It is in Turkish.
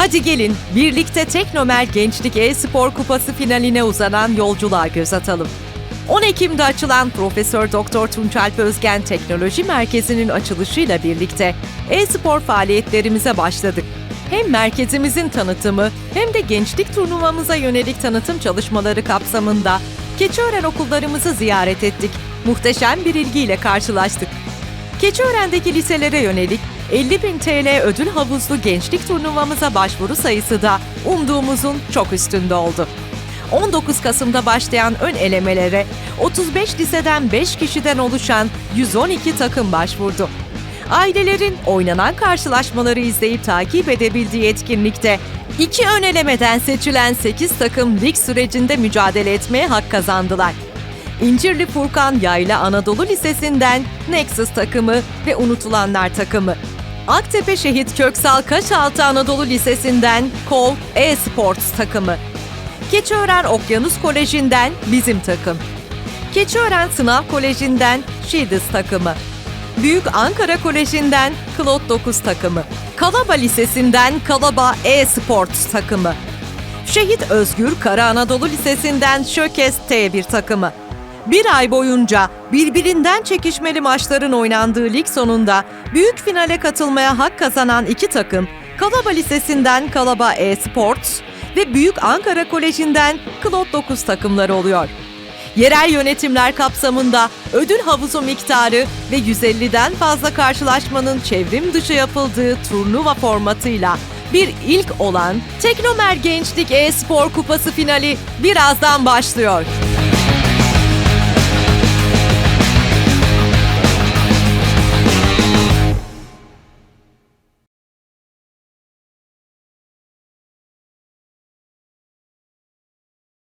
Hadi gelin birlikte Teknomer Gençlik E-Spor Kupası finaline uzanan yolculuğa göz atalım. 10 Ekim'de açılan Profesör Doktor Tunçalp Özgen Teknoloji Merkezi'nin açılışıyla birlikte e-spor faaliyetlerimize başladık. Hem merkezimizin tanıtımı hem de gençlik turnuvamıza yönelik tanıtım çalışmaları kapsamında Keçiören okullarımızı ziyaret ettik. Muhteşem bir ilgiyle karşılaştık. Keçiören'deki liselere yönelik 50 bin TL ödül havuzlu gençlik turnuvamıza başvuru sayısı da umduğumuzun çok üstünde oldu. 19 Kasım'da başlayan ön elemelere 35 liseden 5 kişiden oluşan 112 takım başvurdu. Ailelerin oynanan karşılaşmaları izleyip takip edebildiği etkinlikte iki ön elemeden seçilen 8 takım lig sürecinde mücadele etmeye hak kazandılar. İncirli Furkan Yayla Anadolu Lisesi'nden Nexus takımı ve Unutulanlar takımı. Aktepe Şehit Köksal Kaşaltı Anadolu Lisesi'nden Kol E-Sports takımı. Keçiören Okyanus Koleji'nden bizim takım. Keçiören Sınav Koleji'nden Şidis takımı. Büyük Ankara Koleji'nden Klot 9 takımı. Kalaba Lisesi'nden Kalaba E-Sports takımı. Şehit Özgür Kara Anadolu Lisesi'nden Şökes T1 takımı. Bir ay boyunca birbirinden çekişmeli maçların oynandığı lig sonunda büyük finale katılmaya hak kazanan iki takım Kalaba Lisesi'nden Kalaba E-Sports ve Büyük Ankara Koleji'nden Klot 9 takımları oluyor. Yerel yönetimler kapsamında ödül havuzu miktarı ve 150'den fazla karşılaşmanın çevrim dışı yapıldığı turnuva formatıyla bir ilk olan Teknomer Gençlik E-Spor Kupası finali birazdan başlıyor.